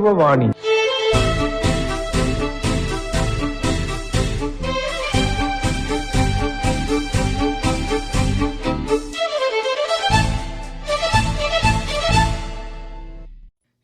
യുവവാണി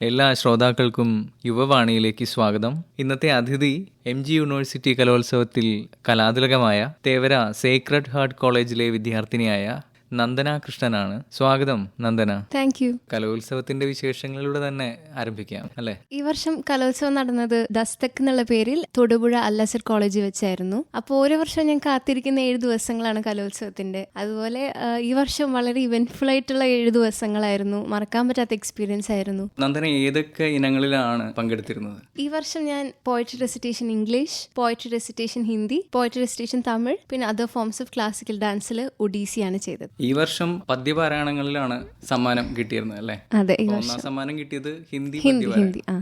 എല്ലാ ശ്രോതാക്കൾക്കും യുവവാണിയിലേക്ക് സ്വാഗതം. ഇന്നത്തെ അതിഥി എം ജി യൂണിവേഴ്സിറ്റി കലോത്സവത്തിൽ കലാതിലകമായ തേവര സേക്രഡ് ഹാർട്ട് കോളേജിലെ വിദ്യാർത്ഥിനിയായ നന്ദന കൃഷ്ണനാണ്. സ്വാഗതം നന്ദന. താങ്ക് യു കലോത്സവത്തിന്റെ വിശേഷങ്ങളിലൂടെ തന്നെ ആരംഭിക്കാം അല്ലെ? ഈ വർഷം കലോത്സവം നടന്നത് ദസ്തക് എന്നുള്ള പേരിൽ തൊടുപുഴ അല്ലസർ കോളേജിൽ വെച്ചായിരുന്നു. അപ്പോൾ ഓരോ വർഷവും ഞാൻ കാത്തിരിക്കുന്ന ഏഴ് ദിവസങ്ങളാണ് കലോത്സവത്തിന്റെ. അതുപോലെ ഈ വർഷം വളരെ ഇവന്റ്ഫുൾ ആയിട്ടുള്ള ഏഴ് ദിവസങ്ങളായിരുന്നു. മറക്കാൻ പറ്റാത്ത എക്സ്പീരിയൻസ് ആയിരുന്നു. നന്ദന ഏതൊക്കെ ഇനങ്ങളിലാണ് പങ്കെടുത്തിരുന്നത്? ഈ വർഷം ഞാൻ poetry recitation English poetry recitation Hindi poetry recitation Tamil പിന്നെ അതർ ഫോംസ് ഓഫ് ക്ലാസിക്കൽ ഡാൻസിൽ ഒഡീസിയാണ് ചെയ്തത്. ഈ വർഷം പദ്യപാരായണങ്ങളിലാണ് സമ്മാനം കിട്ടിയിരുന്നത് അല്ലേ? അതെ ഈ വർഷം. സമ്മാനം കിട്ടിയത് ഹിന്ദി ഹിന്ദി ഹിന്ദി ആ.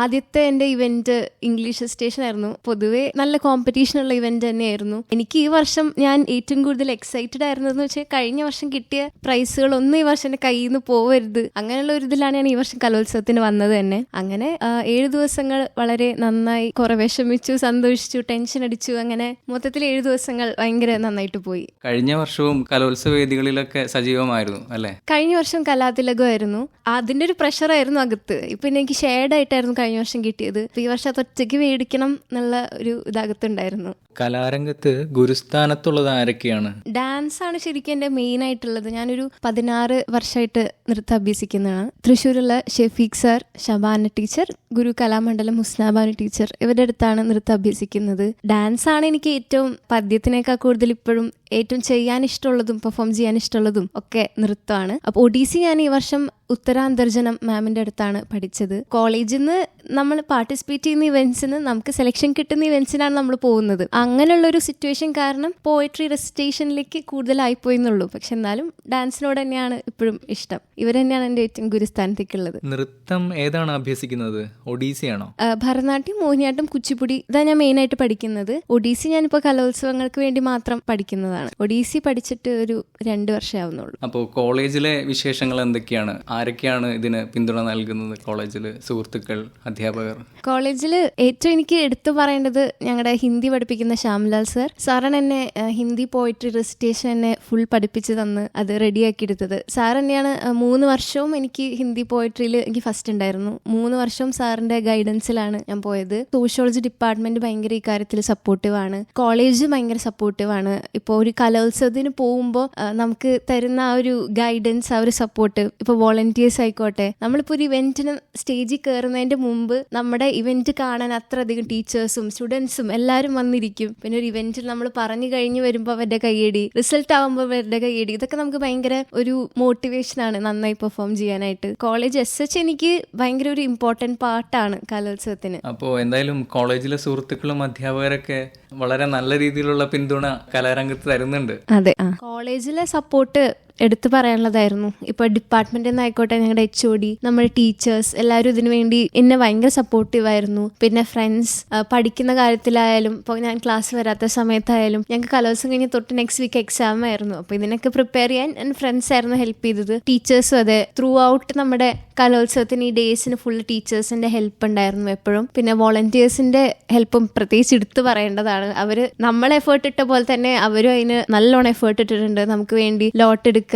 ആദ്യത്തെ എന്റെ ഇവന്റ് ഇംഗ്ലീഷ് സ്റ്റേഷൻ ആയിരുന്നു. പൊതുവേ നല്ല കോമ്പറ്റീഷൻ ഉള്ള ഇവന്റ് തന്നെയായിരുന്നു. എനിക്ക് ഈ വർഷം ഞാൻ ഏറ്റവും കൂടുതൽ എക്സൈറ്റഡ് ആയിരുന്നതെന്ന് വെച്ചാൽ കഴിഞ്ഞ വർഷം കിട്ടിയ പ്രൈസുകൾ പ്രൈസുകളൊന്നും ഈ വർഷം എന്റെ കയ്യിൽ നിന്ന് പോവരുത്. അങ്ങനെയുള്ള ഒരു ഇതിലാണ് ഞാൻ ഈ വർഷം കലോത്സവത്തിന് വന്നത് തന്നെ. അങ്ങനെ ഏഴ് ദിവസങ്ങൾ വളരെ നന്നായി കുറെ വിഷമിച്ചു സന്തോഷിച്ചു ടെൻഷൻ അടിച്ചു അങ്ങനെ മൊത്തത്തിൽ ഏഴ് ദിവസങ്ങൾ ഭയങ്കര നന്നായിട്ട് പോയി. കഴിഞ്ഞ വർഷവും കലോത്സവ വേദികളിലൊക്കെ സജീവമായിരുന്നു അല്ലേ? കഴിഞ്ഞ വർഷം കലാതിലകമായിരുന്നു. അതിന്റെ ഒരു പ്രഷറായിരുന്നു അകത്ത്. ഇപ്പൊ എനിക്ക് ഷെയർഡ് ആയിട്ടായിരുന്നു കഴിഞ്ഞ വർഷം കിട്ടിയത്. ഈ വർഷം അത് ഒറ്റയ്ക്ക് മേടിക്കണം എന്നുള്ള ഒരു ഇതകത്തുണ്ടായിരുന്നു. കലാരംഗത്ത് ഗുരുസ്ഥാനത്തുള്ളത് ആരൊക്കെയാണ്? ഡാൻസ് ആണ് ശരിക്കും എന്റെ മെയിൻ ആയിട്ടുള്ളത്. ഞാനൊരു പതിനാറ് വർഷമായിട്ട് നൃത്തം അഭ്യസിക്കുന്നതാണ്. തൃശ്ശൂരുള്ള Shafeeq sir Shabana teacher Guru Kalamandalam Husnabanu teacher ഇവരുടെ അടുത്താണ് നൃത്തം അഭ്യസിക്കുന്നത്. ഡാൻസ് ആണ് എനിക്ക് ഏറ്റവും പദ്യത്തിനേക്കാൾ കൂടുതൽ ഇപ്പോഴും ഏറ്റവും ചെയ്യാൻ ഇഷ്ടമുള്ളതും പെർഫോം ചെയ്യാൻ ഇഷ്ടമുള്ളതും ഒക്കെ നൃത്തമാണ് അപ്പോൾ ഒഡീസി ഞാൻ ഈ വർഷം ഉത്തരാന്തർജനം മാമിന്റെ അടുത്താണ് പഠിച്ചത്. കോളേജിൽ നിന്ന് നമ്മൾ പാർട്ടിസിപ്പേറ്റ് ചെയ്യുന്ന ഇവന്റ്സിന് നമുക്ക് സെലക്ഷൻ കിട്ടുന്ന ഇവന്റ്സിനാണ് നമ്മൾ പോകുന്നത്. അങ്ങനെയുള്ള ഒരു സിറ്റുവേഷൻ കാരണം പോയട്രി റെസിറ്റേഷനിലേക്ക് കൂടുതലായിപ്പോയി എന്നുള്ളൂ. പക്ഷെ എന്നാലും ഡാൻസിനോട് തന്നെയാണ് ഇപ്പോഴും ഇഷ്ടം. ഇവർ തന്നെയാണ് എന്റെ ഏറ്റവും ഗുരുസ്ഥാനത്തേക്കുള്ളത്. നൃത്തം ഏതാണ് അഭ്യസിക്കുന്നത്? ഒഡീസിയാണോ ഭരതനാട്യം മോഹിനിയാട്ടം കുച്ചിപ്പുടി ഇതാ ഞാൻ മെയിൻ ആയിട്ട് പഠിക്കുന്നത്. ഒഡീസി ഞാനിപ്പോൾ കലോത്സവങ്ങൾക്ക് വേണ്ടി മാത്രം പഠിക്കുന്നതാണ്. ഒഡീസി പഠിച്ചിട്ട് ഒരു രണ്ട് വർഷമാവുന്നുള്ളൂ അപ്പോൾ കോളേജിലെ വിശേഷങ്ങൾ എന്തൊക്കെയാണ്? ആരൊക്കെയാണ് ഇതിന് പിന്തുണ നൽകുന്നത് കോളേജിൽ സുഹൃത്തുക്കൾ അധ്യാപകർ? കോളേജിൽ ഏറ്റവും എനിക്ക് എടുത്തു പറയേണ്ടത് ഞങ്ങളുടെ ഹിന്ദി പഠിപ്പിക്കുന്ന ശ്യാംലാൽ സർ. സാറാണ് എന്നെ ഹിന്ദി പോയിട്രി റെസിറ്റേഷൻ എന്നെ ഫുൾ പഠിപ്പിച്ച് തന്ന് അത് റെഡിയാക്കി എടുത്തത് സാർ തന്നെയാണ് മൂന്ന് വർഷവും എനിക്ക് ഹിന്ദി പോയിട്രിയിൽ എനിക്ക് ഫസ്റ്റ് ഉണ്ടായിരുന്നു. മൂന്ന് വർഷവും സാറിന്റെ ഗൈഡൻസിലാണ് ഞാൻ പോയത്. സോഷ്യോളജി ഡിപ്പാർട്ട്മെന്റ് ഭയങ്കര ഇക്കാര്യത്തിൽ സപ്പോർട്ടീവ് ആണ്. കോളേജ് ഭയങ്കര സപ്പോർട്ടീവ് ആണ്. ഇപ്പോൾ ഒരു കലോത്സവത്തിന് പോകുമ്പോൾ നമുക്ക് തരുന്ന ആ ഒരു ഗൈഡൻസ് ആ ഒരു സപ്പോർട്ട് ഇപ്പോൾ വോളണ്ടിയേഴ്സ് ആയിക്കോട്ടെ നമ്മളിപ്പോൾ ഒരു ഇവന്റിന് സ്റ്റേജിൽ കയറുന്നതിന്റെ മുമ്പ് നമ്മുടെ ഇവന്റ് കാണാൻ അത്ര അധികം ടീച്ചേഴ്സും സ്റ്റുഡൻസും എല്ലാവരും വന്നിരിക്കും. പിന്നെ ഒരു ഇവന്റിൽ നമ്മൾ പറഞ്ഞു കഴിഞ്ഞ് വരുമ്പോൾ അവരുടെ കയ്യടി റിസൾട്ട് ആകുമ്പോൾ അവരുടെ കയ്യടി ഇതൊക്കെ നമുക്ക് ഭയങ്കര ഒരു മോട്ടിവേഷൻ ആണ് നന്നായി പെർഫോം ചെയ്യാനായിട്ട്. കോളേജ് എസ് എച്ച് എനിക്ക് ഭയങ്കര ഒരു ഇമ്പോർട്ടന്റ് പാർട്ടാണ് കലോത്സവത്തിന്. അപ്പോൾ എന്തായാലും കോളേജിലെ സുഹൃത്തുക്കളും അധ്യാപകരൊക്കെ വളരെ നല്ല രീതിയിലുള്ള പിന്തുണ കലാരംഗത്ത് തരുന്നുണ്ട് അതെ കോളേജിലെ സപ്പോർട്ട് എടുത്തു പറയാനുള്ളതായിരുന്നു. ഇപ്പോൾ ഡിപ്പാർട്ട്മെന്റിൽ നിന്നായിക്കോട്ടെ ഞങ്ങളുടെ എച്ച് ഒ ഡി നമ്മുടെ ടീച്ചേഴ്സ് എല്ലാവരും ഇതിനു വേണ്ടി എന്നെ ഭയങ്കര സപ്പോർട്ടീവ് ആയിരുന്നു. പിന്നെ ഫ്രണ്ട്സ് പഠിക്കുന്ന കാര്യത്തിലായാലും ഇപ്പോൾ ഞാൻ ക്ലാസ് വരാത്ത സമയത്തായാലും ഞങ്ങൾക്ക് കലോത്സവം കഴിഞ്ഞ് തൊട്ട് നെക്സ്റ്റ് വീക്ക് എക്സാം ആയിരുന്നു. അപ്പോൾ ഇതിനൊക്കെ പ്രിപ്പയർ ചെയ്യാൻ എന്റെ ഫ്രണ്ട്സ് ആയിരുന്നു ഹെൽപ്പ് ചെയ്തത്. ടീച്ചേഴ്സും അതെ. ത്രൂ ഔട്ട് നമ്മുടെ കലോത്സവത്തിന് ഈ ഡേയ്സിന് ഫുൾ ടീച്ചേഴ്സിന്റെ ഹെൽപ്പ് ഉണ്ടായിരുന്നു എപ്പോഴും. പിന്നെ വോളണ്ടിയേഴ്സിന്റെ ഹെൽപ്പും പ്രത്യേകിച്ച് എടുത്തു പറയേണ്ടതാണ്. അവർ നമ്മൾ എഫേർട്ട് ഇട്ട പോലെ തന്നെ അവരും അതിന് നല്ലോണം എഫേർട്ട് ഇട്ടിട്ടുണ്ട്. നമുക്ക് വേണ്ടി ലോട്ട് എടുക്കുക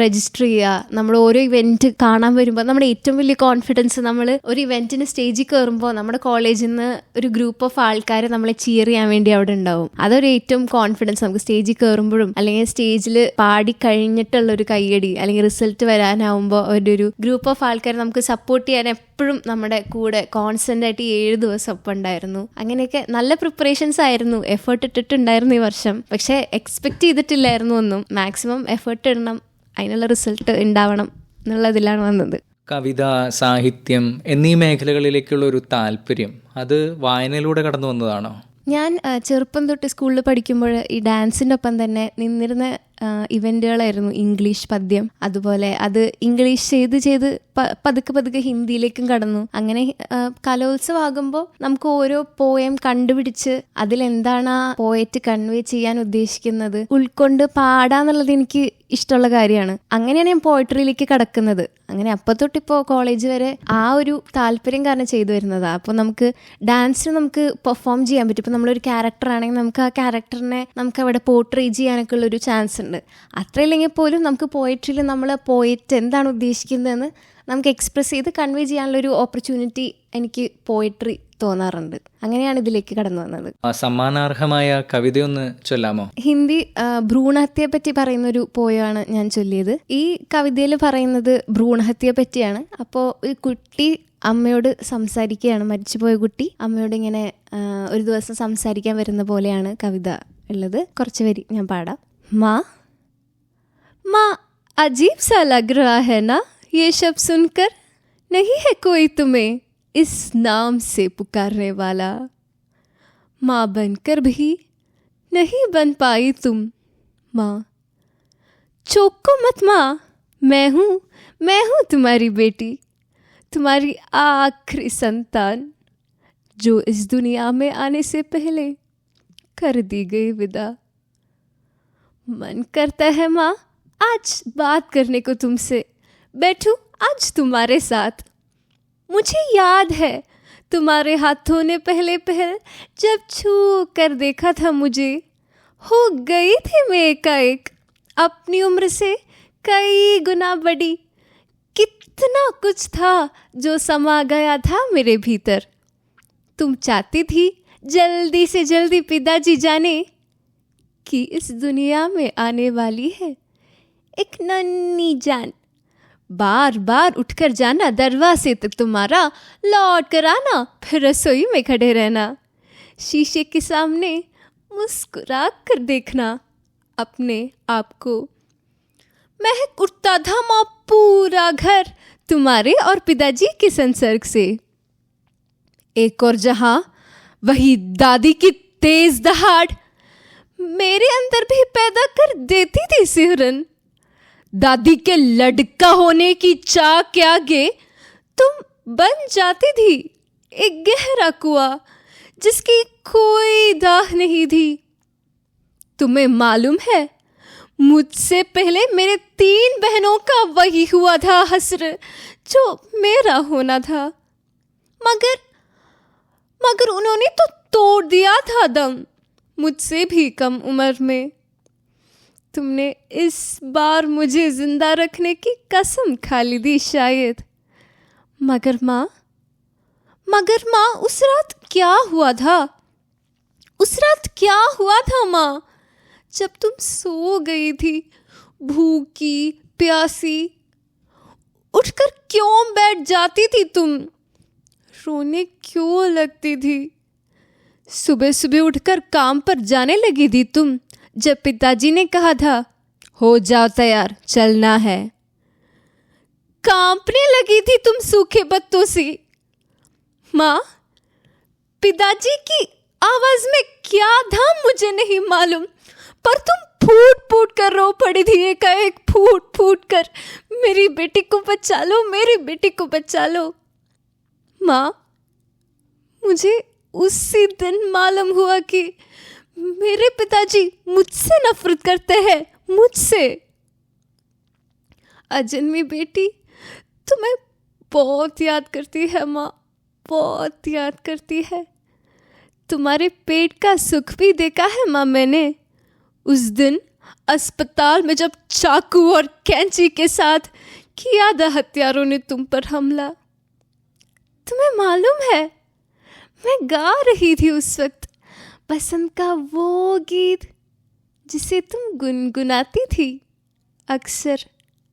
രജിസ്റ്റർ ചെയ്യുക നമ്മൾ ഓരോ ഇവന്റ് കാണാൻ വരുമ്പോൾ നമ്മുടെ ഏറ്റവും വലിയ കോൺഫിഡൻസ് നമ്മൾ ഒരു ഇവന്റിന് സ്റ്റേജിൽ കയറുമ്പോൾ നമ്മുടെ കോളേജിൽ നിന്ന് ഒരു ഗ്രൂപ്പ് ഓഫ് ആൾക്കാർ നമ്മളെ ചിയർ ചെയ്യാൻ വേണ്ടി അവിടെ ഉണ്ടാവും. അതൊരു ഏറ്റവും കോൺഫിഡൻസ് നമുക്ക് സ്റ്റേജിൽ കയറുമ്പോഴും അല്ലെങ്കിൽ സ്റ്റേജിൽ പാടി കഴിഞ്ഞിട്ടുള്ള ഒരു കയ്യടി അല്ലെങ്കിൽ റിസൾട്ട് വരാനാവുമ്പോൾ അവരുടെ ഒരു ഗ്രൂപ്പ് ഓഫ് ആൾക്കാർ നമുക്ക് സപ്പോർട്ട് ചെയ്യാൻ എപ്പോഴും നമ്മുടെ കൂടെ കോൺസ്റ്റന്റ് ആയിട്ട് ഏഴ് ദിവസം ഒപ്പം ഉണ്ടായിരുന്നു. അങ്ങനെയൊക്കെ നല്ല പ്രിപ്പറേഷൻസ് ആയിരുന്നു. എഫേർട്ട് ഇട്ടിട്ടുണ്ടായിരുന്നു ഈ വർഷം. പക്ഷെ എക്സ്പെക്ട് ചെയ്തിട്ടില്ലായിരുന്നു ഒന്നും. മാക്സിമം എഫേർട്ട് ഇടണം അതിനുള്ള റിസൾട്ട് ഉണ്ടാവണം എന്നുള്ളതിലാണ് വന്നത്. കവിത സാഹിത്യം എന്നീ മേഖലകളിലേക്കുള്ള ഒരു താല്പര്യം അത് വായനയിലൂടെ കടന്നു വന്നതാണോ? ഞാൻ ചെറുപ്പം തൊട്ട് സ്കൂളിൽ പഠിക്കുമ്പോൾ ഈ ഡാൻസിന്റെ ഒപ്പം തന്നെ നിന്നിരുന്ന ഇവന്റുകളായിരുന്നു ഇംഗ്ലീഷ് പദ്യം. അതുപോലെ അത് ഇംഗ്ലീഷ് ചെയ്ത് ചെയ്ത് പതുക്കെ പതുക്കെ ഹിന്ദിയിലേക്കും കടന്നു. അങ്ങനെ കലോത്സവമാകുമ്പോൾ നമുക്ക് ഓരോ പോയം കണ്ടുപിടിച്ച് അതിലെന്താണ് ആ പോയറ്റ് കൺവേ ചെയ്യാൻ ഉദ്ദേശിക്കുന്നത് ഉൾക്കൊണ്ട് പാടാന്നുള്ളത് എനിക്ക് ഇഷ്ടമുള്ള കാര്യമാണ്. അങ്ങനെയാണ് ഞാൻ പോയിട്രിയിലേക്ക് കടക്കുന്നത്. അങ്ങനെ അപ്പം തൊട്ടിപ്പോൾ കോളേജ് വരെ ആ ഒരു താല്പര്യം കാരണം ചെയ്തു വരുന്നതാണ് അപ്പോൾ നമുക്ക് ഡാൻസിന് നമുക്ക് പെർഫോം ചെയ്യാൻ പറ്റും. ഇപ്പോൾ നമ്മളൊരു ക്യാരക്ടർ ആണെങ്കിൽ നമുക്ക് ആ ക്യാരക്ടറിനെ നമുക്ക് അവിടെ പോർട്രേറ്റ് ചെയ്യാനൊക്കെ ഉള്ളൊരു ചാൻസ് ഉണ്ട്. അത്രയില്ലെങ്കിൽ പോലും നമുക്ക് പോയിട്രിയിൽ നമ്മൾ പോയിട്ട് എന്താണ് ഉദ്ദേശിക്കുന്നതെന്ന് നമുക്ക് എക്സ്പ്രസ് ചെയ്ത് കൺവേ ചെയ്യാനുള്ളൊരു ഓപ്പർച്യൂണിറ്റി എനിക്ക് പോയിട്രി തോന്നാറുണ്ട്. അങ്ങനെയാണ് ഇതിലേക്ക് കടന്നു വന്നത്. സമ്മാനാർഹമായ കവിതയൊന്ന് ചൊല്ലാമോ? ഹിന്ദി ഭ്രൂണഹത്യയെ പറ്റി പറയുന്ന ഒരു പോയാണ് ഞാൻ ചൊല്ലിയത്. ഈ കവിതയിൽ പറയുന്നത് ഭ്രൂണഹത്യയെ പറ്റിയാണ് അപ്പോൾ ഈ കുട്ടി അമ്മയോട് സംസാരിക്കുകയാണ്. മരിച്ചുപോയ കുട്ടി അമ്മയോട് ഇങ്ങനെ ഒരു ദിവസം സംസാരിക്കാൻ വരുന്ന പോലെയാണ് കവിത ഉള്ളത്. കുറച്ച് വരി ഞാൻ പാടാം. മാ माँ, अजीब सा लग रहा है ना ये शब्द सुनकर? नहीं है कोई तुम्हें इस नाम से पुकारने वाला। माँ बनकर भी नहीं बन पाई तुम, माँ। चौको मत माँ, मैं हूँ मैं हूँ तुम्हारी बेटी, तुम्हारी आखिरी संतान, जो इस दुनिया में आने से पहले कर दी गई विदा। मन करता है माँ आज बात करने को तुमसे। बैठूं आज तुम्हारे साथ। मुझे याद है, तुम्हारे हाथों ने पहले पहल जब छू कर देखा था मुझे। हो गई थी मैं एकाएक, अपनी उम्र से कई गुना बड़ी। कितना कुछ था जो समा गया था मेरे भीतर। तुम चाहती थी जल्दी से जल्दी पिताजी जाने कि इस दुनिया में आने वाली है। एक नन्ही जान। बार बार उठकर जाना, दरवाजे तक तुम्हारा, लौट कर आना, फिर रसोई में खड़े रहना। शीशे के सामने मुस्कुरा कर देखना, अपने आप को। महक उठता था माँ पूरा घर तुम्हारे और पिताजी के संसर्ग से। एक और जहाँ, वही दादी की तेज दहाड़। मेरे अंदर भी पैदा कर देती थी सिहरन दादी के लड़का होने की चाह के आगे तुम बन जाती थी एक गहरा कुआ, जिसकी कोई दाह नहीं थी। तुम्हें मालूम है, मुझसे पहले मेरे तीन बहनों का वही हुआ था हसर, जो मेरा होना था। मगर मगर उन्होंने तो तोड़ दिया था दम, मुझसे भी कम उम्र में। तुमने इस बार मुझे ज़िंदा रखने की कसम खा ली थी शायद। मगर माँ मगर माँ, उस रात क्या हुआ था? उस रात क्या हुआ था माँ? जब तुम सो गई थी, भूखी, प्यासी, उठकर क्यों बैठ जाती थी तुम? रोने क्यों लगती थी? सुबह सुबह उठकर काम पर जाने लगी थी तुम? जब पिताजी ने कहा था, हो जाओ तैयार, चलना है। कांपने लगी थी तुम सूखे पत्तों से। माँ, पिताजी की आवाज़ में क्या था मुझे नहीं मालूम, पर तुम फूट फूट कर रो पड़ी थी एकाएक फूट फूट कर। मेरी बेटी को बचा लो, मेरी बेटी को बचा लो। माँ, मुझे उसी दिन मालूम हुआ कि मेरे पिताजी मुझसे नफरत करते हैं, मुझसे। अजन्मी बेटी, तुम्हें बहुत याद करती है माँ, बहुत याद करती है। तुम्हारे पेट का सुख भी देखा है माँ मैंने। उस दिन अस्पताल में जब चाकू और कैंची के साथ किया था हत्यारों ने तुम पर हमला। तुम्हें मालूम है, मैं गा रही थी उस वक्त। पसंद का वो गीत जिसे तुम गुनगुनाती थी अक्सर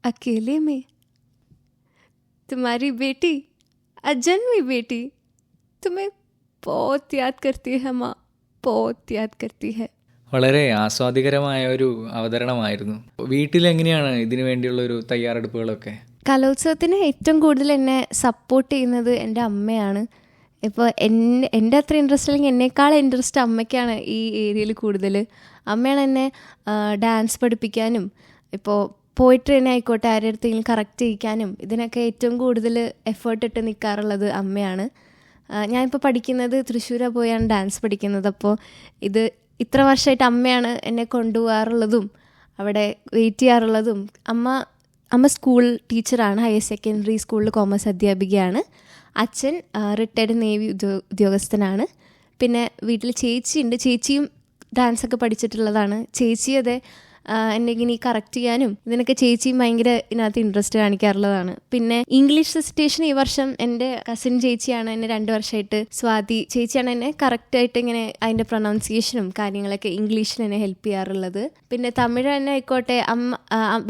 अकेले में तुम्हारी बेटी अजन्मी बेटी तुम्हें बहुत याद करती है माँ बहुत याद करती है വളരെ ആസ്വാദികരമായ ഒരു അവതരണമായിരുന്നു വീട്ടിലെങ്ങനെയാണ് ഇതിനു വേണ്ടിയുള്ള ഒരു തയ്യാറെടുപ്പുകളൊക്കെ കലോത്സവത്തിന് ഏറ്റവും കൂടുതൽ എന്നെ സപ്പോർട്ട് ചെയ്യുന്നത് എൻ്റെ അമ്മയാണ് ഇപ്പോൾ എന്നെ എന്റെ അത്ര ഇൻട്രസ്റ്റ് അല്ലെങ്കിൽ എന്നേക്കാൾ ഇൻട്രസ്റ്റ് അമ്മയ്ക്കാണ് ഈ ഏരിയയിൽ കൂടുതൽ. അമ്മയാണ് എന്നെ ഡാൻസ് പഠിപ്പിക്കാനും ഇപ്പോൾ പോയിട്രി തന്നെ ആയിക്കോട്ടെ ആരുടെ കറക്റ്റ് ചെയ്യിക്കാനും ഇതിനൊക്കെ ഏറ്റവും കൂടുതൽ എഫേർട്ട് ഇട്ട് നിൽക്കാറുള്ളത് അമ്മയാണ്. ഞാനിപ്പോൾ പഠിക്കുന്നത് തൃശ്ശൂരാ പോയാണ് ഡാൻസ് പഠിക്കുന്നത്. അപ്പോൾ ഇത് ഇത്ര വർഷമായിട്ട് അമ്മയാണ് എന്നെ കൊണ്ടുപോകാറുള്ളതും അവിടെ വെയിറ്റ് ചെയ്യാറുള്ളതും. അമ്മ അമ്മ സ്കൂൾ ടീച്ചറാണ് ഹയർ സെക്കൻഡറി സ്കൂളിൽ കോമേഴ്സ് അധ്യാപികയാണ്. അച്ഛൻ റിട്ടയർഡ് നേവി ഉദ്യോ ഉദ്യോഗസ്ഥനാണ്. പിന്നെ വീട്ടിൽ ചേച്ചിയുണ്ട്. ചേച്ചിയും ഡാൻസൊക്കെ പഠിച്ചിട്ടുള്ളതാണ്. ചേച്ചി അതെ എന്നെ ഇങ്ങനെ കറക്റ്റ് ചെയ്യാനും ഇതിനൊക്കെ ചേച്ചിയും ഭയങ്കര ഇതിനകത്ത് ഇൻട്രസ്റ്റ് കാണിക്കാറുള്ളതാണ്. പിന്നെ ഇംഗ്ലീഷ് റെസിറ്റേഷൻ ഈ വർഷം എന്റെ കസിൻ ചേച്ചിയാണ് എന്നെ രണ്ട് വർഷമായിട്ട് സ്വാതി ചേച്ചിയാണ് എന്നെ കറക്റ്റായിട്ട് ഇങ്ങനെ അതിന്റെ പ്രൊണൗൺസിയേഷനും കാര്യങ്ങളൊക്കെ ഇംഗ്ലീഷിൽ എന്നെ ഹെൽപ്പ് ചെയ്യാറുള്ളത്. പിന്നെ തമിഴ് തന്നെ ആയിക്കോട്ടെ അമ്മ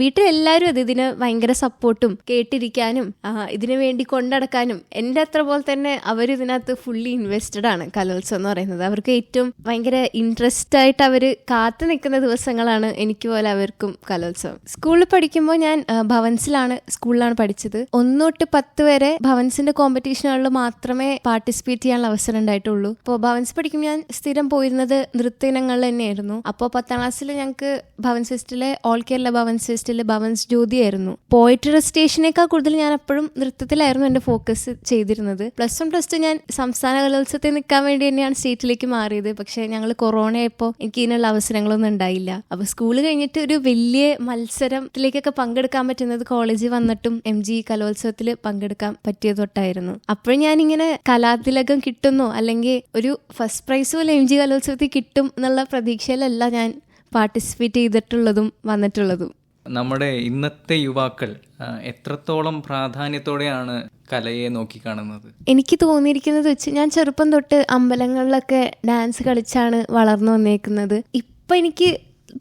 വീട്ടിലെല്ലാവരും അത് ഇതിന് ഭയങ്കര സപ്പോർട്ടും കേട്ടിരിക്കാനും ഇതിനു വേണ്ടി കൊണ്ടടക്കാനും എന്റെ അത്ര പോലെ തന്നെ അവർ ഇതിനകത്ത് ഫുള്ളി ഇൻവെസ്റ്റഡ് ആണ് കലോത്സവം എന്ന് പറയുന്നത്. അവർക്ക് ഏറ്റവും ഭയങ്കര ഇൻട്രസ്റ്റ് ആയിട്ട് അവർ കാത്തു നിൽക്കുന്ന ദിവസങ്ങളാണ് എനിക്ക് പോലെ അവർക്കും കലോത്സവം. സ്കൂളിൽ പഠിക്കുമ്പോൾ ഞാൻ ഭവൻസിലാണ് സ്കൂളിലാണ് പഠിച്ചത്. ഒന്ന് തൊട്ട് പത്ത് വരെ ഭവൻസിന്റെ കോമ്പറ്റീഷനുകളിൽ മാത്രമേ പാർട്ടിസിപ്പേറ്റ് ചെയ്യാനുള്ള അവസരം ഉണ്ടായിട്ടുള്ളൂ. അപ്പോൾ ഭവൻസ് പഠിക്കുമ്പോൾ ഞാൻ സ്ഥിരം പോയിരുന്നത് നൃത്ത ഇനങ്ങളിൽ തന്നെയായിരുന്നു. അപ്പോൾ പത്താം ക്ലാസ്സിൽ ഞങ്ങൾക്ക് ഭവൻസ് ഫെസ്റ്റിലെ ഓൾ കേരള ഭവൻസ് ഫെസ്റ്റിൽ ഭവൻസ് ജ്യോതി ആയിരുന്നു. പോയിട്രി റെസിറ്റേഷനേക്കാൾ കൂടുതൽ ഞാൻ എപ്പോഴും നൃത്തത്തിലായിരുന്നു എന്റെ ഫോക്കസ് ചെയ്തിരുന്നത്. പ്ലസ് വൺ പ്ലസ് ടു ഞാൻ സംസ്ഥാന കലോത്സവത്തിൽ നിൽക്കാൻ വേണ്ടി തന്നെയാണ് സ്റ്റേറ്റിലേക്ക് മാറിയത്. പക്ഷേ ഞങ്ങൾ കൊറോണ ആയപ്പോൾ എനിക്ക് ഇതിനുള്ള അവസരങ്ങളൊന്നും ഉണ്ടായില്ല. അപ്പോൾ സ്കൂൾ കഴിഞ്ഞിട്ട് ഒരു വലിയ മത്സരത്തിലേക്കൊക്കെ പങ്കെടുക്കാൻ പറ്റുന്നത് കോളേജിൽ വന്നിട്ടും എം ജി കലോത്സവത്തിൽ പങ്കെടുക്കാൻ പറ്റിയ തൊട്ടായിരുന്നു അപ്പോൾ ഞാനിങ്ങനെ കലാതിലകം കിട്ടുന്നു അല്ലെങ്കിൽ ഒരു ഫസ്റ്റ് പ്രൈസ് പോലെ എം ജി കലോത്സവത്തിൽ കിട്ടും എന്നുള്ള പ്രതീക്ഷയിലല്ല ഞാൻ പാർട്ടിസിപ്പേറ്റ് ചെയ്തിട്ടുള്ളതും വന്നിട്ടുള്ളതും. നമ്മുടെ ഇന്നത്തെ യുവാക്കൾ എത്രത്തോളം പ്രാധാന്യത്തോടെയാണ് കലയെ നോക്കി കാണുന്നത് എനിക്ക് തോന്നിയിരിക്കുന്നത് വെച്ച് ഞാൻ ചെറുപ്പം തൊട്ട് അമ്പലങ്ങളിലൊക്കെ ഡാൻസ് കളിച്ചാണ് വളർന്നു വന്നേക്കുന്നത്. ഇപ്പം എനിക്ക്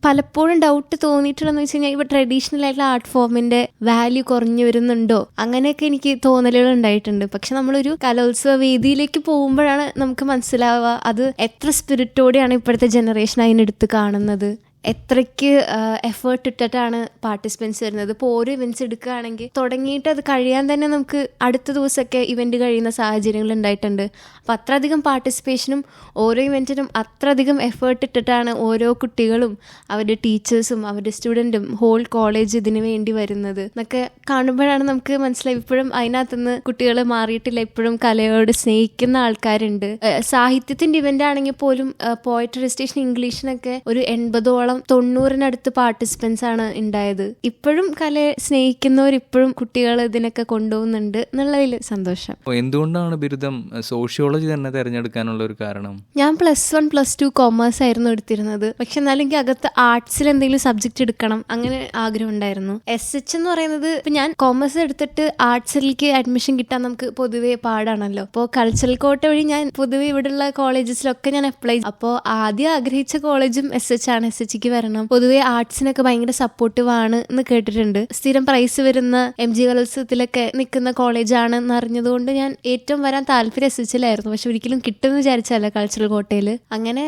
പലപ്പോഴും ഡൗട്ട് തോന്നിയിട്ടുള്ളതെന്ന് വെച്ച് കഴിഞ്ഞാൽ ഇപ്പോൾ ട്രഡീഷണൽ ആയിട്ടുള്ള ആർട്ട് ഫോമിന്റെ വാല്യൂ കുറഞ്ഞു വരുന്നുണ്ടോ? അങ്ങനെയൊക്കെ എനിക്ക് തോന്നലുകൾ ഉണ്ടായിട്ടുണ്ട്. പക്ഷെ നമ്മളൊരു കലോത്സവ വേദിയിലേക്ക് പോകുമ്പോഴാണ് നമുക്ക് മനസ്സിലാവുക അത് എത്ര സ്പിരിറ്റോടെയാണ് ഇപ്പോഴത്തെ ജനറേഷൻ അതിനെടുത്ത് കാണുന്നത്. എത്രയ്ക്ക് എഫേർട്ട് ഇട്ടിട്ടാണ് പാർട്ടിസിപ്പൻസ് വരുന്നത്? ഇപ്പോൾ ഓരോ ഇവന്റ്സ് എടുക്കുകയാണെങ്കിൽ തുടങ്ങിയിട്ട് അത് കഴിയാൻ തന്നെ നമുക്ക് അടുത്ത ദിവസമൊക്കെ ഇവന്റ് കഴിയുന്ന സാഹചര്യങ്ങൾ ഉണ്ടായിട്ടുണ്ട്. അപ്പോൾ അത്രയധികം പാർട്ടിസിപ്പേഷനും ഓരോ ഇവന്റിനും അത്രയധികം എഫേർട്ട് ഇട്ടിട്ടാണ് ഓരോ കുട്ടികളും അവരുടെ ടീച്ചേഴ്സും അവരുടെ സ്റ്റുഡന്റും ഹോൾ കോളേജ് ഇതിനു വേണ്ടി വരുന്നത്. എന്നൊക്കെ കാണുമ്പോഴാണ് നമുക്ക് മനസ്സിലായി. ഇപ്പോഴും അതിനകത്തുനിന്ന് കുട്ടികൾ മാറിയിട്ടില്ല. ഇപ്പോഴും കലയോട് സ്നേഹിക്കുന്ന ആൾക്കാരുണ്ട്. സാഹിത്യത്തിന്റെ ഇവന്റ് ആണെങ്കിൽ പോലും പോയട്രി സ്റ്റേഷൻ ഇംഗ്ലീഷിനൊക്കെ ഒരു എൺപതോളം തൊണ്ണൂറിനടുത്ത് പാർട്ടിസിപ്പൻസ് ആണ് ഉണ്ടായത്. ഇപ്പോഴും കലയെ സ്നേഹിക്കുന്നവർ ഇപ്പോഴും കുട്ടികൾ ഇതിനൊക്കെ കൊണ്ടുപോകുന്നുണ്ട് എന്നുള്ളതിൽ സന്തോഷം. എന്തുകൊണ്ടാണ് ബിരുദം സോഷ്യോളജി തന്നെ തിരഞ്ഞെടുക്കാനുള്ള ഒരു കാരണം? ഞാൻ plus one plus two commerce ആയിരുന്നു എടുത്തിരുന്നത്. പക്ഷെ എന്നാലും എനിക്ക് അകത്ത് ആർട്സിൽ എന്തെങ്കിലും സബ്ജക്ട് എടുക്കണം അങ്ങനെ ആഗ്രഹം ഉണ്ടായിരുന്നു. എസ് എച്ച് എന്ന് പറയുന്നത് ഇപ്പൊ ഞാൻ കോമേഴ്സ് എടുത്തിട്ട് ആർട്സിലേക്ക് അഡ്മിഷൻ കിട്ടാൻ നമുക്ക് പൊതുവെ പാടാണല്ലോ. അപ്പോൾ കൾച്ചറൽ കോട്ട വഴി ഞാൻ പൊതുവേ ഇവിടെയുള്ള കോളേജസിലൊക്കെ ഞാൻ അപ്ലൈ അപ്പോൾ ആദ്യം ആഗ്രഹിച്ച കോളേജും എസ് എച്ച് ആണ് എസ് എച്ചിക്ക് വരണം. പൊതുവേ ആർട്സിനൊക്കെ ഭയങ്കര സപ്പോർട്ടീവ് ആണ് എന്ന് കേട്ടിട്ടുണ്ട്. സ്ഥിരം പ്രൈസ് വരുന്ന എം ജി കലോത്സവത്തിലൊക്കെ നിൽക്കുന്ന കോളേജാണ് എന്ന് അറിഞ്ഞതുകൊണ്ട് ഞാൻ ഏറ്റവും വരാൻ താല്പര്യം എസ് എച്ചിലായിരുന്നു പക്ഷെ ഒരിക്കലും കിട്ടുമെന്ന് വിചാരിച്ചല്ല കൾച്ചറൽ കോട്ടയിൽ അങ്ങനെ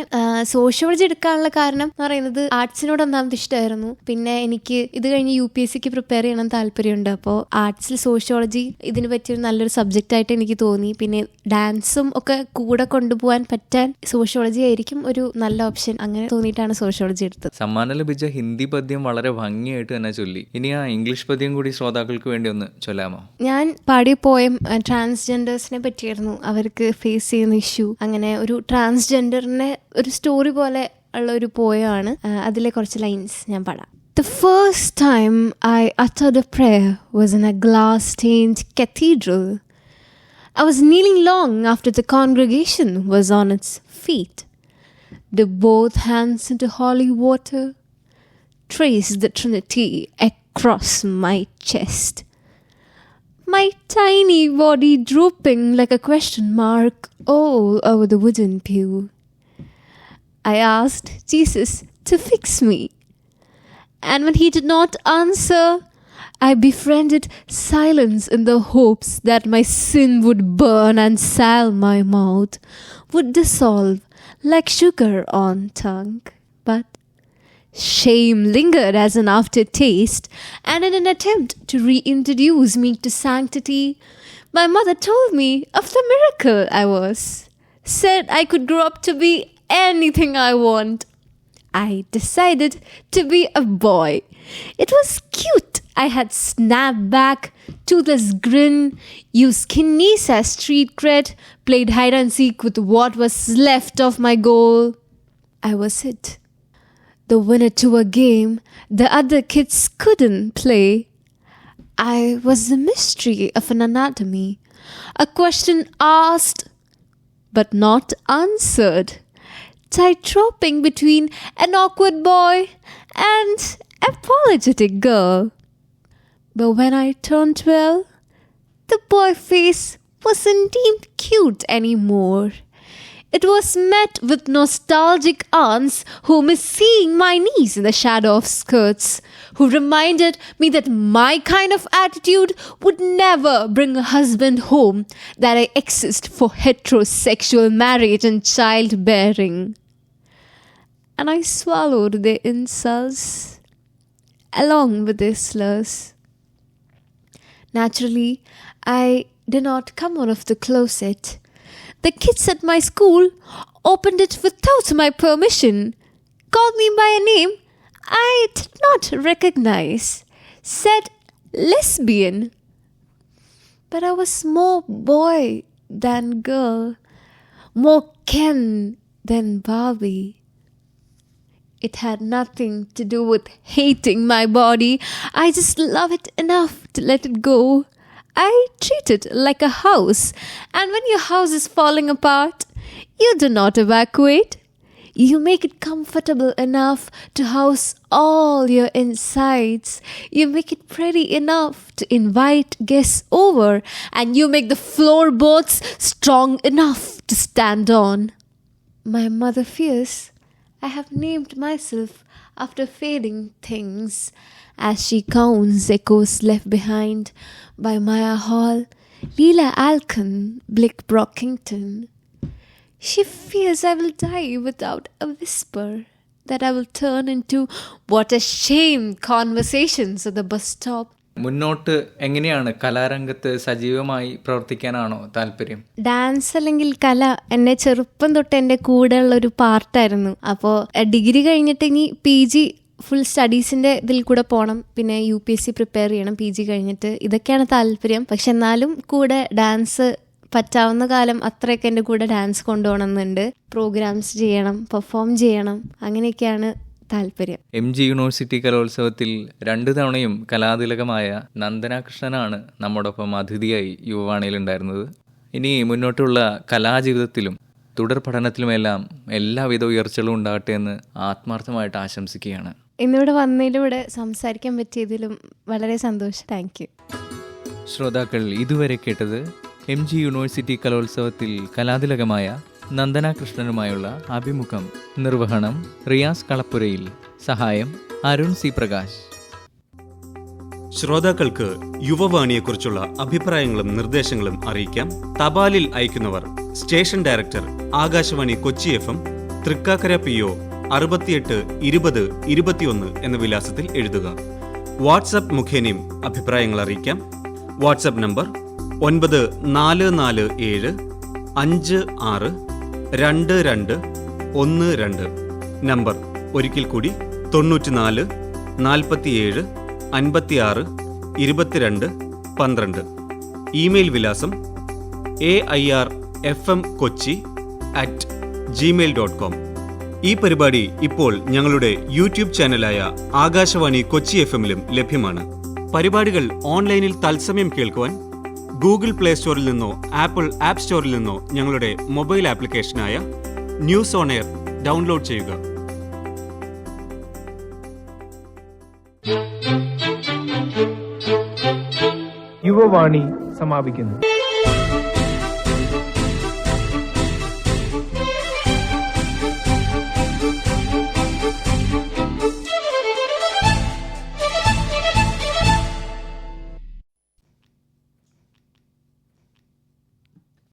സോഷ്യോളജി എടുക്കാനുള്ള കാരണം എന്ന് പറയുന്നത് ആർട്സിനോട് ഒന്നാമത് ഇഷ്ടമായിരുന്നു. പിന്നെ എനിക്ക് ഇത് കഴിഞ്ഞ് യു പി എസ് സിക്ക് പ്രിപ്പയർ ചെയ്യണം താല്പര്യമുണ്ട്. അപ്പോൾ ആർട്സിൽ സോഷ്യോളജി ഇതിന് പറ്റിയൊരു നല്ലൊരു സബ്ജക്റ്റ് ആയിട്ട് എനിക്ക് തോന്നി. പിന്നെ ഡാൻസും ഒക്കെ കൂടെ കൊണ്ടുപോകാൻ പറ്റാൻ സോഷ്യോളജി ആയിരിക്കും ഒരു നല്ല ഓപ്ഷൻ അങ്ങനെ തോന്നിയിട്ടാണ് സോഷ്യോളജി എടുത്തത്. സമ്മാനം ലഭിച്ച ഹിന്ദി പദ്യം വളരെ ഭംഗിയായിട്ട് തന്നെ ചൊല്ലി. ഇനി ആ ഇംഗ്ലീഷ് പദ്യം കൂടി ശ്രോതാക്കൾക്ക് വേണ്ടി ഒന്ന് ചൊല്ലാമോ? ഞാൻ പാടിയ പോയം ട്രാൻസ്ജെൻഡേഴ്സിനെ പറ്റിയായിരുന്നു. അവർക്ക് ഫേസ് ചെയ്യുന്ന ഇഷ്യൂ അങ്ങനെ ഒരു ട്രാൻസ്ജെൻഡറിനെ ഒരു സ്റ്റോറി പോലെ ഉള്ള ഒരു പോയമാണ് അതിലെ കുറച്ച് ലൈൻസ് ഞാൻ പാടാം. The first time I uttered a prayer was in a glass stained cathedral. I was kneeling long after the congregation was on its feet. Dipped both hands into holy water, Trace the Trinity across my chest. My tiny body drooping like a question mark all over the wooden pew. I asked Jesus to fix me. And when he did not answer, I befriended silence in the hopes that my sin would burn and sal my mouth, would dissolve like sugar on tongue. But Shame lingered as an aftertaste, and in an attempt to reintroduce me to sanctity, my mother told me of the miracle I was. Said I could grow up to be anything I want. I decided to be a boy. It was cute. I had snapped back, toothless grin, used kidneys street cred, played hide and seek with what was left of my goal. I was it the winner to a game the other kids couldn't play. I was the mystery of an anatomy, a question asked but not answered, tightropping between an awkward boy and apologetic girl. But when I turned 12, the boy face wasn't deemed cute anymore. It was met with nostalgic aunts who miss seeing my knees in the shadow of skirts, who reminded me that my kind of attitude would never bring a husband home, that I exist for heterosexual marriage and childbearing. And I swallowed their insults along with their slurs. Naturally, I did not come out of the closet. The kids at my school opened it without my permission, called me by a name I did not recognize, said lesbian. But I was more boy than girl, more Ken than Barbie. It had nothing to do with hating my body. I just love it enough to let it go. I treat it like a house, and when your house is falling apart, you do not evacuate. You make it comfortable enough to house all your insides. You make it pretty enough to invite guests over, and you make the floorboards strong enough to stand on. My mother fears I have named myself after fading things as she counts echoes left behind by Maya Hall, Leela Alcon, Blick Brockington. She fears I will die without a whisper, that I will turn into what a shame conversations at the bus stop. മുന്നോട്ട് എങ്ങനെയാണ് കലാരംഗത്ത് സജീവമായി പ്രവർത്തിക്കാനാണോ താല്പര്യം? Dance അല്ലെങ്കിൽ കല എന്നെ ചെറുപ്പം തൊട്ട് എന്റെ കൂടെയുള്ള ഒരു പാർട്ടായിരുന്നു. അപ്പോൾ ഡിഗ്രി കഴിഞ്ഞിട്ട് ഇനി പി ജി ഫുൾ സ്റ്റഡീസിന്റെ ഇതിൽ കൂടെ പോകണം പിന്നെ U P S C prepare ചെയ്യണം. പി ജി കഴിഞ്ഞിട്ട് ഇതൊക്കെയാണ് താല്പര്യം. പക്ഷെ എന്നാലും കൂടെ ഡാൻസ് പറ്റാവുന്ന കാലം അത്രയൊക്കെ എന്റെ കൂടെ ഡാൻസ് കൊണ്ടുപോകണം എന്നുണ്ട് പ്രോഗ്രാംസ് ചെയ്യണം പെർഫോം ചെയ്യണം. അങ്ങനെയൊക്കെയാണ് താല്പര്യം. എം ജി യൂണിവേഴ്സിറ്റി കലോത്സവത്തിൽ രണ്ടു തവണയും കലാതിലകമായ നന്ദന കൃഷ്ണനാണ് നമ്മോടൊപ്പം അതിഥിയായി യുവവാണിയിലുണ്ടായിരുന്നത്. ഇനി മുന്നോട്ടുള്ള കലാജീവിതത്തിലും തുടർ പഠനത്തിലുമെല്ലാം എല്ലാവിധ ഉയർച്ചകളും ഉണ്ടാകട്ടെ എന്ന് ആത്മാർത്ഥമായിട്ട് ആശംസിക്കുകയാണ്. ഇന്നിവിടെ വന്നതിലൂടെ സംസാരിക്കാൻ പറ്റിയതിലും വളരെ സന്തോഷം. Thank you. ശ്രോതാക്കൾ ഇതുവരെ കേട്ടത് എം ജി യൂണിവേഴ്സിറ്റി കലോത്സവത്തിൽ കലാതിലകമായ നന്ദന കൃഷ്ണനുമായുള്ള അഭിമുഖം നിർവഹണം റിയാസ് കളപ്പുരയിൽ. സഹായം അരുൺ സി പ്രകാശ്. ശ്രോതാക്കൾക്ക് യുവവാണിയെക്കുറിച്ചുള്ള അഭിപ്രായങ്ങളും നിർദ്ദേശങ്ങളും അറിയിക്കാം. തപാലിൽ അയക്കുന്നവർ station director Akashvani Kochi F M Thrikkakara P O അറുപത്തിയെട്ട് ഇരുപത് ഇരുപത്തിയൊന്ന് എന്ന വിലാസത്തിൽ എഴുതുക. വാട്സപ്പ് മുഖേനയും അഭിപ്രായങ്ങൾ അറിയിക്കാം. വാട്സപ്പ് നമ്പർ ഒൻപത് നാല് നാല് ഏഴ് അഞ്ച് ആറ് രണ്ട് രണ്ട് ഒന്ന് രണ്ട്. നമ്പർ ഒരിക്കൽ കൂടി തൊണ്ണൂറ്റിനാല് നാൽപ്പത്തിയേഴ് അൻപത്തിയാറ് ഇരുപത്തിരണ്ട് പന്ത്രണ്ട്. ഇമെയിൽ വിലാസം A I R F M Kochi at Gmail dot com ഈ പരിപാടി ഇപ്പോൾ ഞങ്ങളുടെ യൂട്യൂബ് ചാനലായ ആകാശവാണി കൊച്ചി എഫ് എമ്മിലും ലഭ്യമാണ്. പരിപാടികൾ ഓൺലൈനിൽ തത്സമയം കേൾക്കുവാൻ ഗൂഗിൾ പ്ലേ സ്റ്റോറിൽ നിന്നോ ആപ്പിൾ ആപ്പ് സ്റ്റോറിൽ നിന്നോ ഞങ്ങളുടെ മൊബൈൽ ആപ്ലിക്കേഷനായ ന്യൂസ് ഓൺ എയർ ഡൗൺലോഡ് ചെയ്യുക. യുവവാണി സമാപിക്കുന്നു.